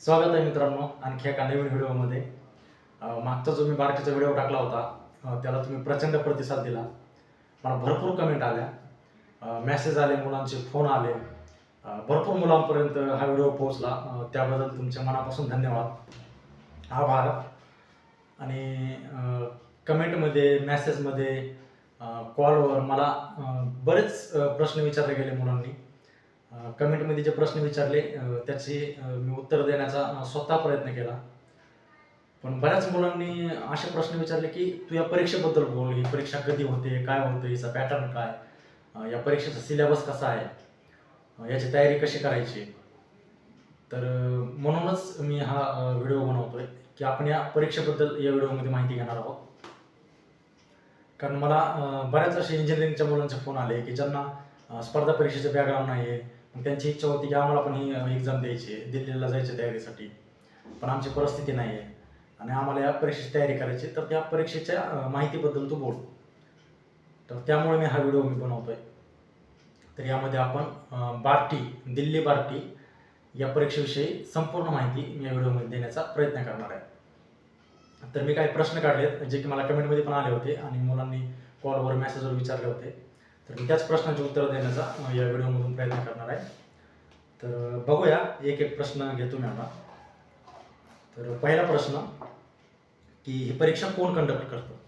स्वागत आहे मित्रांनो आणखी एका नवीन व्हिडिओमध्ये. मागचा जो मी बारकीचा व्हिडिओ टाकला होता त्याला तुम्ही प्रचंड प्रतिसाद दिला. मला भरपूर कमेंट आल्या. मेसेज आले मुलांचे फोन आले. भरपूर मुलांपर्यंत हा व्हिडिओ पोहोचला. त्याबद्दल तुमच्या मनापासून धन्यवाद. आभार. आणि कमेंटमध्ये मेसेजमध्ये कॉलवर मला बरेच प्रश्न विचारले गेले मुलांनी. कमेंटमध्ये जे प्रश्न विचारले त्याची मी उत्तर देण्याचा स्वतः प्रयत्न केला. पण बऱ्याच मुलांनी असे प्रश्न विचारले की तू या परीक्षेबद्दल बोल ही परीक्षा कधी होते काय होतं याचा पॅटर्न काय? या परीक्षेचा सिलेबस कसा आहे? याची तयारी कशी करायची? तर म्हणूनच मी हा व्हिडिओ बनवतोय की आपण या परीक्षेबद्दल या व्हिडिओमध्ये माहिती घेणार आहोत. कारण मला बऱ्याच असे इंजिनिअरिंगच्या मुलांचे फोन आले की ज्यांना स्पर्धा परीक्षेचे बॅकग्राऊंड नाही आहे मग त्यांची इच्छा होती की आम्हाला पण ही एक्झाम द्यायची आहे. दिल्लीला जायची तयारीसाठी. पण आमची परिस्थिती नाही आहे. आणि आम्हाला या परीक्षेची तयारी करायची तर त्या परीक्षेच्या माहितीबद्दल तू बोल. तर त्यामुळे मी हा व्हिडिओ मी बनवतोय. तर यामध्ये आपण बार्टी दिल्ली बार्टी या परीक्षेविषयी संपूर्ण माहिती मी या व्हिडिओमध्ये देण्याचा प्रयत्न करणार आहे. तर मी काही प्रश्न काढलेत जे की मला कमेंटमध्ये पण आले होते आणि मुलांनी कॉलवर मेसेजवर विचारले होते. तर मी त्याच प्रश्नाचे उत्तर देण्याचा या व्हिडिओमधून प्रयत्न करणार आहे. तर बघूया एक एक प्रश्न घेतो मी आता. तर पहिला प्रश्न की ही परीक्षा कोण कंडक्ट करतो?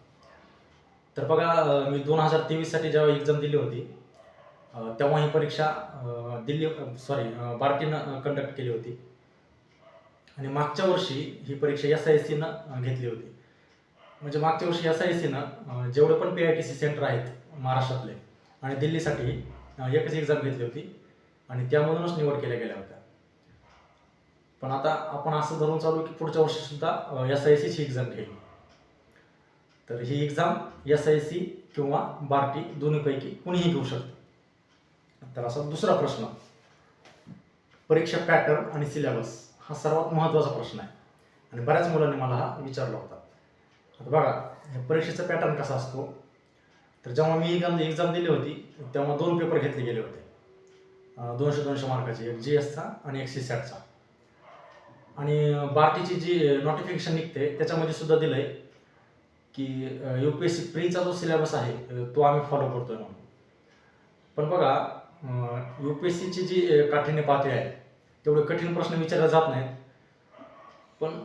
तर बघा मी दोन हजार तेवीससाठी जेव्हा एक्झाम दिली होती तेव्हा ही परीक्षा दिल्ली सॉरी बार्टीनं कंडक्ट केली होती. आणि मागच्या वर्षी ही परीक्षा एस आय सीनं घेतली होती. म्हणजे मागच्या वर्षी एस आय सीनं जेवढे पण P I T C centre आहेत महाराष्ट्रातले आणि दिल्लीसाठी एकच एक्झाम घेतली होती. आणि त्यामधूनच निवड केल्या गेल्या होत्या. पण आता आपण असं धरून चालू की पुढच्या वर्षी सुद्धा एस आय सीची एक्झाम घेईल. तर ही एक्झाम एस आय सी किंवा बार्टी दोन्हीपैकी कुणीही घेऊ शकते. तर असा दुसरा प्रश्न. परीक्षा पॅटर्न आणि सिलेबस हा सर्वात महत्त्वाचा प्रश्न आहे. आणि बऱ्याच मुलांनी मला हा विचारला होता. आता बघा परीक्षेचा पॅटर्न कसा असतो? तर जेव्हा मी एक्झाम एक्झाम दिली होती तेव्हा दोन पेपर घेतले गेले होते. दोनशे दोनशे मार्काचे एक जी एसचा आणि एक सी सॅटचा आणि बार्टीची जी नोटिफिकेशन निघते त्याच्यामध्ये सुद्धा दिलं आहे की यू पी एस सी प्रीचा जो सिलेबस आहे तो आम्ही फॉलो करतोय म्हणून. पण बघा यू पी एस सीची जी अं, काठिण्य पातळी आहे तेवढे कठीण प्रश्न विचारले जात नाहीत. पण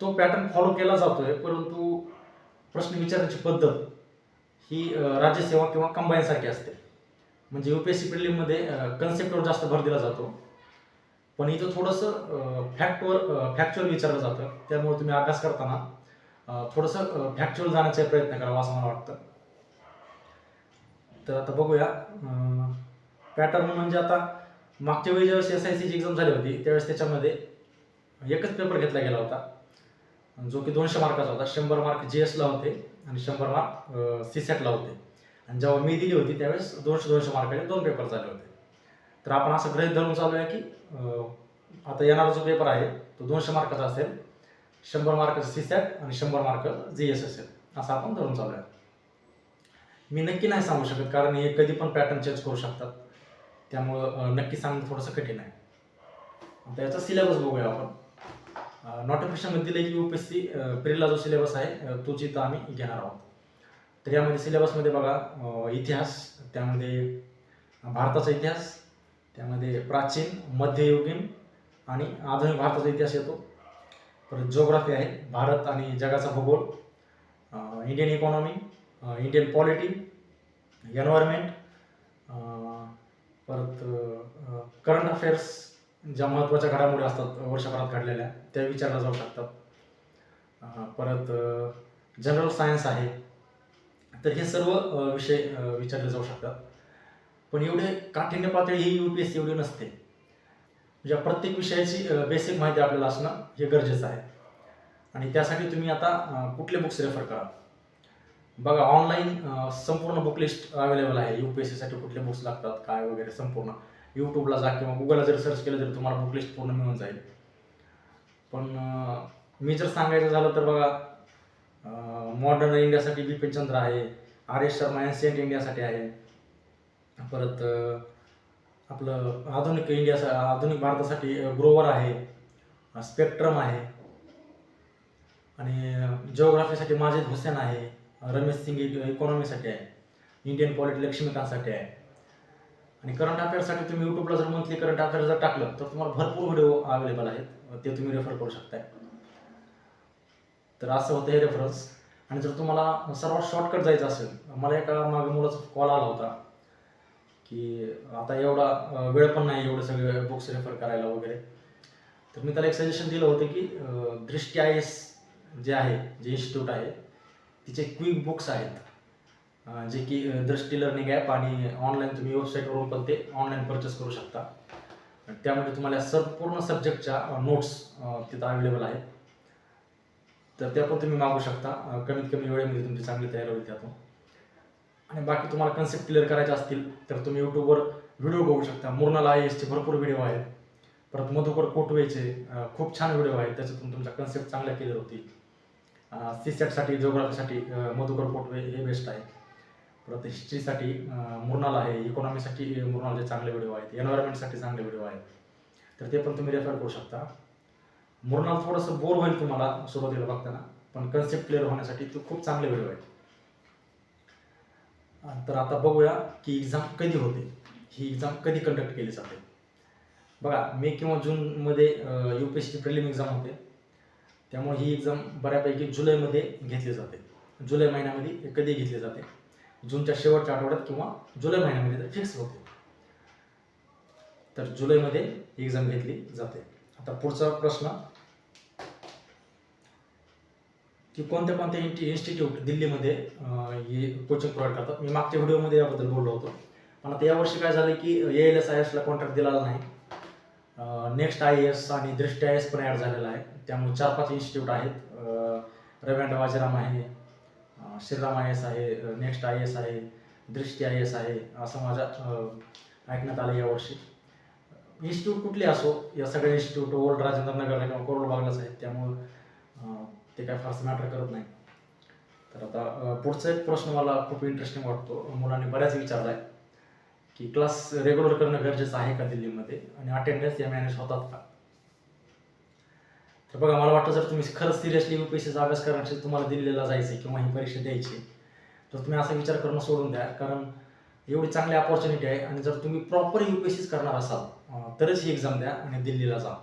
तो पॅटर्न फॉलो केला जातोय परंतु प्रश्न विचारण्याची पद्धत ही राज्यसेवा किंवा कंबाईनसारखी असते. म्हणजे यू पी एस सी प्रिलिममध्ये कन्सेप्टवर जास्त भर दिला जातो. पण इथं थोडंसं फॅक्टवर फॅक्च्युअल विचारलं जातं. त्यामुळे तुम्ही अभ्यास करताना थोडंसं फॅक्च्युअल जाण्याचा प्रयत्न करावा असं मला वाटतं. तर आता बघूया पॅटर्न म्हणजे आता मागच्या वेळी ज्यावेळेस एस आय सीची एक्झाम झाली होती त्यावेळेस त्याच्यामध्ये एकच पेपर घेतला गेला होता. जो की दोनशे मार्काचा होता. शंभर मार्क जी एसला होते आणि शंभर मार्क सी सेटला होते. आणि जेव्हा मी दिली होती त्यावेळेस दोनशे दोनशे मार्काचे दोन पेपर झाले होते. तर आपण असं गृहीत धरून चालू आहे की आता येणारा जो पेपर आहे तो दोनशे मार्काचा असेल. शंभर मार्क सी सेट आणि शंभर मार्क जी एस असेल असं आपण धरून चालू आहे मी नक्की नाही सांगू शकत कारण हे कधी पण पॅटर्न चेंज करू शकतात. त्यामुळं नक्की सांगणं थोडंसं कठीण आहे. आता याचा सिलेबस बघूया आपण. नोटिफिकेशनमध्ये दिलं की यू पी एस सी प्रिला जो सिलेबस आहे तो तोच इथं आम्ही घेणार आहोत. तर यामध्ये सिलेबसमध्ये बघा इतिहास त्यामध्ये भारताचा इतिहास त्यामध्ये प्राचीन मध्ययुगीन आणि आधुनिक भारताचा इतिहास येतो. परत जोग्राफी आहे भारत आणि जगाचा भूगोल Indian economy Indian polity environment परत करंट अफेअर्स ज्या महत्त्वाच्या घडामोडी असतात वर्षभरात घडलेल्या त्या विचारल्या जाऊ शकतात. परत जनरल सायन्स आहे तर हे सर्व विषय विचारले जाऊ शकतात. पण एवढे काठिण्य पातळी ही यू पी एस सी एवढी नसते. म्हणजे प्रत्येक विषयाची बेसिक माहिती आपल्याला असणं हे गरजेचं आहे. आणि त्यासाठी तुम्ही आता कुठले बुक्स रेफर करा. बघा ऑनलाईन संपूर्ण बुक लिस्ट अवेलेबल आहे. यू पी एस सीसाठी कुठले बुक्स लागतात काय वगैरे संपूर्ण. यूट्यूबला जा किंवा गुगलला जर सर्च केलं तर तुम्हाला बुक लिस्ट पूर्ण मिळून जाईल. पण मी जर सांगायचं झालं तर बघा मॉडर्न इंडियासाठी बिपिन चंद्र आहे आर एस शर्मा एन्सियंट इंडियासाठी आहे. परत आपलं आधुनिक इंडिया आधुनिक भारतासाठी ग्रोवर आहे स्पेक्ट्रम आहे. आणि जिओग्राफीसाठी माजिद हुसेन आहे रमेश सिंग इकॉनॉमीसाठी आहे. इंडियन पॉलिटी लक्ष्मीकांतसाठी आहे. आणि करंट अफेअर्ससाठी तुम्ही यूट्यूबला जर मंथली करंट अफेअर जर टाकलं तर तुम्हाला भरपूर व्हिडिओ अवेलेबल आहेत. ते तुम्ही रेफर करू शकताय. तर असं होतं हे रेफरन्स आणि जर तुम्हाला सर्वात शॉर्टकट जायचं असेल मला एका मागे मुलाचा कॉल आला होता की आता एवढा वेळ पण नाही एवढे सगळे बुक्स रेफर करायला वगैरे. तर मी त्याला एक सजेशन दिलं होतं की दृष्टी आय एस जे आहे जे इन्स्टिट्यूट आहे तिचे क्विक बुक्स आहेत. जे की दृष्टी लर्निंग ॲप आणि ऑनलाईन तुम्ही वेबसाईटवरून पण ते ऑनलाईन परचेस करू शकता. त्यामध्ये तुम्हाला संपूर्ण सब्जेक्टच्या नोट्स तिथं अवेलेबल आहेत. तर त्या पण तुम्ही मागू शकता. कमीत कमी वेळेमध्ये तुमची चांगली तयारी होईल त्यातून. आणि बाकी तुम्हाला कन्सेप्ट क्लिअर करायचे असतील तर तुम्ही यूट्यूबवर व्हिडिओ बघू शकता. मुर्नाला आय एसचे भरपूर व्हिडिओ आहेत. परत मधुकर कोटवेचे खूप छान व्हिडिओ आहेत. त्याच्यातून तुमच्या कन्सेप्ट चांगल्या क्लिअर होतील. सी सेटसाठी जिओग्राफीसाठी मधुकर कोटवे हे बेस्ट आहे. परत हिस्ट्रीसाठी मुरनाल आहे इकॉनॉमीसाठी मुरनालचे चांगले व्हिडिओ आहेत एन्व्हायरमेंटसाठी चांगले व्हिडिओ आहेत. तर ते पण तुम्ही रेफर करू शकता. मुरनाल थोडंसं बोर होईल तुम्हाला सुरुवातीला बघताना पण कन्सेप्ट क्लिअर होण्यासाठी ते खूप चांगले व्हिडिओ आहेत. तर आता बघूया की एक्झाम कधी होते. ही एक्झाम कधी कंडक्ट केली जाते. बघा मे किंवा जूनमध्ये U P S C prelim exam होते. त्यामुळे ही एक्झाम बऱ्यापैकी जुलैमध्ये घेतली जाते. जुलै महिन्यामध्ये कधी घेतली जाते? जूनच्या शेवटच्या आठवड्यात किंवा जुलै महिन्यामध्ये फिक्स होते. तर जुलैमध्ये एक्झाम घेतली जाते. आता पुढचा प्रश्न की कोणत्या कोणत्या इंटी इन्स्टिट्यूट दिल्लीमध्ये कोचिंग प्रोव्हाइड करतात? मी मागच्या व्हिडिओमध्ये याबद्दल बोललो होतो. पण आता यावर्षी काय झालं की ए एल एस आय एसला कॉन्ट्रॅक्ट दिलेला नाही. नेक्स्ट आय एस आणि दृष्टी आय एस पण ॲड झालेला आहे. त्यामुळे चार पाच इन्स्टिट्यूट आहेत. रवींद्र रव्यांड वाजीराम आहे श्रीराम आय एस आहे नेक्स्ट आय एस आहे दृष्टी आय एस आहे असं माझ्या ऐकण्यात आलं यावर्षी इन्स्टिट्यूट कुठले असो या सगळ्या इन्स्टिट्यूट ओल्ड राजेंद्र नगरला किंवा कोरोल बागलाच आहेत त्यामुळं ते काय फारसं मॅटर करत नाही. तर आता पुढचा एक प्रश्न मला खूप इंटरेस्टिंग वाटतो. मुलांनी बऱ्याच विचारला आहे की क्लास रेग्युलर करणं गरजेचं आहे का दिल्लीमध्ये? आणि अटेंडन्स या मॅनेज होतात का? तर बघा मला वाटतं जर तुम्ही खरंच सिरियसली यू पी एस सीचा अभ्यास करण्यासाठी तुम्हाला दिल्लीला जायचं किंवा ही परीक्षा द्यायची तर तुम्ही असा विचार करणं सोडून द्या. कारण एवढी चांगली अपॉर्च्युनिटी आहे आणि जर तुम्ही प्रॉपर यू पी एस सीच करणार असाल तरच ही एक्झाम द्या आणि दिल्लीला जा.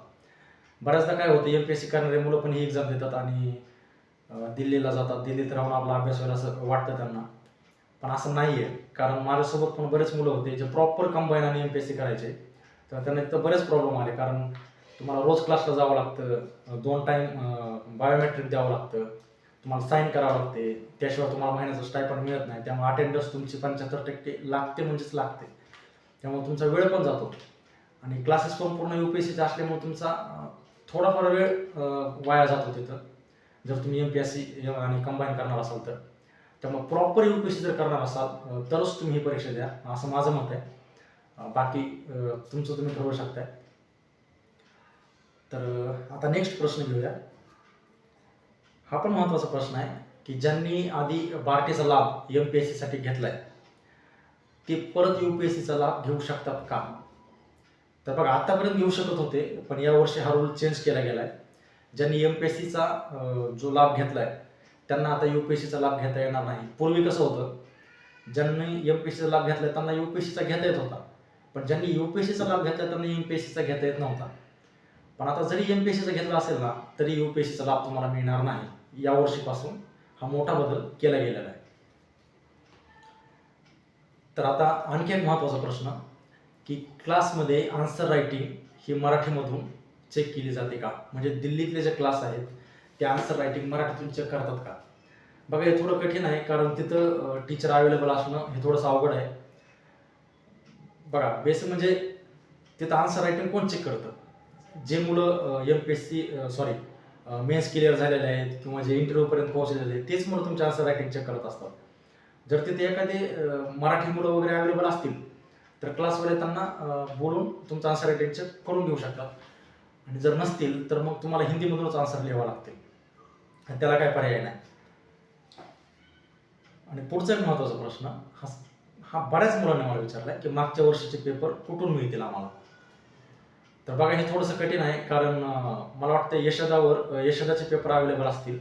बऱ्याचदा काय होतं एम पी एस सी करणारे मुलं पण ही एक्झाम देतात आणि दिल्लीला जातात. दिल्लीत राहून आपला अभ्यास होईल असं वाटतं त्यांना. पण असं नाही आहे कारण माझ्यासोबत पण बरेच मुलं होते जे प्रॉपर कंबाईन आणि एम पी एस सी करायचे. तर त्यांना इथं बरेच प्रॉब्लेम आले. कारण तुम्हाला रोज क्लासला जावं लागतं दोन टाईम बायोमेट्रिक द्यावं लागतं तुम्हाला साईन करावं लागते त्याशिवाय तुम्हाला महिन्याचं स्टायपण मिळत नाही त्यामुळे अटेंडन्स तुमची पंच्याहत्तर टक्के लागते म्हणजेच लागते. त्यामुळे तुमचा वेळ पण जातो. आणि क्लासेस पण पूर्ण यू पी एस सीचे असल्यामुळे तुमचा थोडाफार वेळ वाया जातो तिथं. जर तुम्ही एम पी एस सी आणि कंबाईन करणार असाल तर. त्यामुळे प्रॉपर यू पी सी जर करणार असाल तरच तुम्ही ही परीक्षा द्या असं माझं मत आहे. बाकी तुमचं तुम्ही ठरवू शकताय. तर आता नेक्स्ट प्रश्न घेऊया. हा पण महत्त्वाचा प्रश्न आहे की ज्यांनी आधी बार्टीचा लाभ एम पी एस सीसाठी घेतला आहे ते परत यू पी एस सीचा लाभ घेऊ शकतात का? तर बघा आतापर्यंत घेऊ शकत होते पण यावर्षी हा रूल चेंज केला गेला आहे ज्यांनी एम पी एस सीचा जो लाभ घेतला आहे त्यांना आता यू पी एस सीचा लाभ घेता येणार नाही. पूर्वी कसं होतं ज्यांनी एम पी एस सीचा लाभ घेतला त्यांना यू पी एस सीचा घेता येत होता. पण ज्यांनी यू पी एस सीचा लाभ घेतला त्यांना एम पी एस सीचा घेता येत नव्हता. पण आता जरी एम पी एस सीचा घेतला असेल ना तरी यू पी एस सीचा लाभ तुम्हाला मिळणार नाही. या वर्षीपासून हा मोठा बदल केला गेलेला आहे. तर आता आणखी एक महत्त्वाचा प्रश्न की क्लासमध्ये आन्सर रायटिंग ही मराठीमधून चेक केली जाते का? म्हणजे दिल्लीतले जे क्लास आहेत ते आन्सर रायटिंग मराठीतून चेक करतात का? बघा हे थोडं कठीण आहे कारण तिथं टीचर अवेलेबल असणं हे थोडंसं अवघड आहे. बघा बेसिक म्हणजे तिथं आन्सर रायटिंग कोण चेक करतं? जे मुलं M P S C sorry mains clear झालेले आहेत किंवा जे इंटरव्ह्यूपर्यंत पोहोचलेले आहेत तेच मुलं तुमच्या आन्सर रायटिंग चेक करत असतात. जर तिथे एखादे मराठी मुलं वगैरे अवेलेबल असतील तर क्लासवर त्यांना बोलून तुमचं आन्सर रायटिंग चेक करून घेऊ शकतात. आणि जर नसतील तर मग तुम्हाला हिंदीमधूनच आन्सर लिहावं लागतील. त्याला काय पर्याय नाही. आणि पुढचा एक महत्त्वाचा प्रश्न हा हा बऱ्याच मुलांनी मला विचारला की मागच्या वर्षीचे पेपर कुठून मिळतील आम्हाला? तर बघा हे थोडंसं कठीण आहे कारण मला वाटतं यशदावर यशदाचे पेपर अवेलेबल असतील.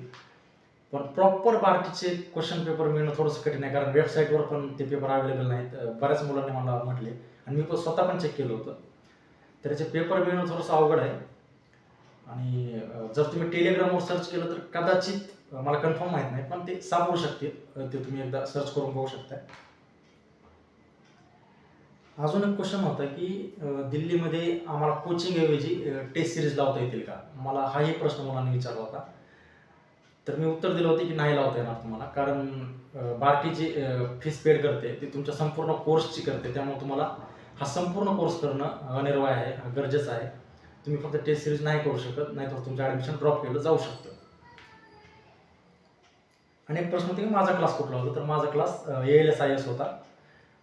पण प्रॉपर बार्टीचे क्वेश्चन पेपर मिळणं थोडंसं कठीण आहे कारण वेबसाईटवर पण ते पेपर अवेलेबल नाहीत. बऱ्याच मुलांनी मला म्हटले आणि मी पण स्वतः पण चेक केलं होतं. तर त्याचे पेपर मिळणं थोडंसं अवघड आहे. आणि जर तुम्ही टेलिग्रामवर सर्च केलं तर कदाचित मला कन्फर्म माहीत नाही पण ते सापडू शकते ते तुम्ही एकदा सर्च करून बघू शकता अजून एक क्वेश्चन होता की दिल्लीमध्ये आम्हाला कोचिंग ऐवजी टेस्ट सिरीज लावता येतील का? मला हाही प्रश्न मुलांनी विचारला होता. तर मी उत्तर दिलं होतं की नाही लावता येणार तुम्हाला. कारण अं, बार्टी जी फीस पेड करते ती तुमच्या संपूर्ण कोर्सची करते. त्यामुळे तुम्हाला हा संपूर्ण कोर्स करणं अनिर्वाय आहे हा गरजेचं आहे. तुम्ही फक्त टेस्ट सिरीज नाही करू शकत नाही तर तुमचं ॲडमिशन ड्रॉप केलं जाऊ शकतं. आणि एक प्रश्न होता की माझा क्लास कुठला होता? तर माझा class L S I S होता.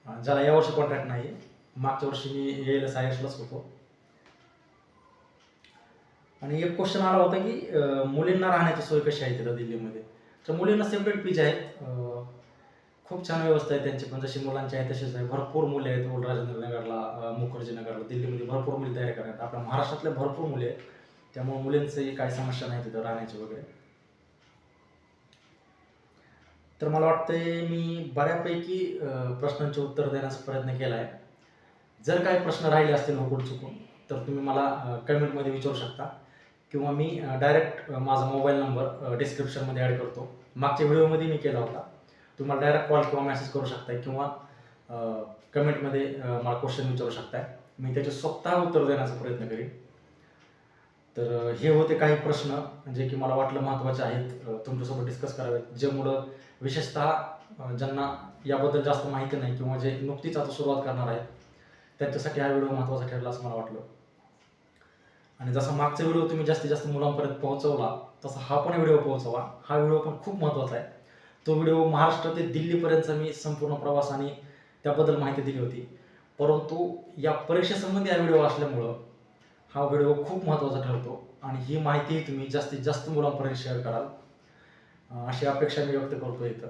ज्याला यावर्षी कॉन्ट्रॅक्ट नाही मागच्या वर्षी मी यायला सायन्सलाच होतो. आणि एक क्वेश्चन आला होता की मुलींना राहण्याची सोय कशी आहे तिथं दिल्लीमध्ये? तर मुलींना सेपरेट पीज आहेत. खूप छान व्यवस्था आहे त्यांची पण. जशी मुलांची आहे तशीच आहे. भरपूर मुले आहेत ओल्ड नगरला मुखर्जी नगरला दिल्लीमध्ये भरपूर मुली तयार करण्यात. आपल्या महाराष्ट्रातल्या भरपूर मुले आहेत. त्यामुळे मुलींचंही काही समस्या नाही तिथं राहण्याची वगैरे. तर मला वाटतंय मी बऱ्यापैकी प्रश्नांचे उत्तर देण्याचा प्रयत्न केला आहे जर काही प्रश्न राहिले असतील हुकूड चुकून तर तुम्ही मला कमेंटमध्ये विचारू शकता. किंवा मी डायरेक्ट माझा मोबाईल नंबर डिस्क्रिप्शनमध्ये ॲड करतो. मागच्या व्हिडिओमध्ये मी केला होता. तुम्हाला डायरेक्ट कॉल किंवा मेसेज करू शकताय किंवा कमेंटमध्ये मला क्वेश्चन विचारू शकताय. मी त्याचे स्वतः उत्तर देण्याचा प्रयत्न करीन. तर हे होते काही प्रश्न जे की मला वाटलं महत्त्वाचे आहेत. तुमच्यासोबत डिस्कस करावेत. जे मुलं विशेषतः ज्यांना याबद्दल जास्त माहिती नाही किंवा जे नुकतीच आता सुरुवात करणार आहेत त्यांच्यासाठी हा व्हिडिओ महत्त्वाचा ठरला असं मला वाटलं. आणि जसा मागचा व्हिडिओ तुम्ही जास्तीत जास्त मुलांपर्यंत पोहोचवला तसा हा पण व्हिडिओ पोहोचवा. हा व्हिडिओ पण खूप महत्त्वाचा आहे. तो व्हिडिओ महाराष्ट्र ते दिल्लीपर्यंतचा मी संपूर्ण प्रवास आणि त्याबद्दल माहिती दिली होती. परंतु या परीक्षेसंबंधी हा व्हिडिओ असल्यामुळं हा व्हिडिओ खूप महत्त्वाचा ठरतो. आणि ही माहिती तुम्ही जास्तीत जास्त मुलांपर्यंत शेअर कराल. अशी अपेक्षा मी व्यक्त करतो इथं.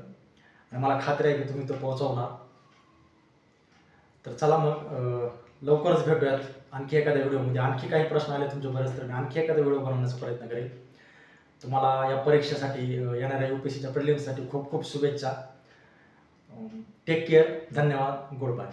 आणि मला खात्री आहे की तुम्ही तो पोहोचवणार. तर चला मग लवकरच भेटूयात. आणखी एखाद्या व्हिडिओमध्ये आणखी काही प्रश्न आले तुमच्या बरेच तर मी आणखी एखादा व्हिडिओ बनवण्याचा प्रयत्न करेल. तुम्हाला या परीक्षेसाठी येणाऱ्या यू पी सीच्या प्रिलिम्ससाठी खूप खूप शुभेच्छा. टेक केअर धन्यवाद. Good bye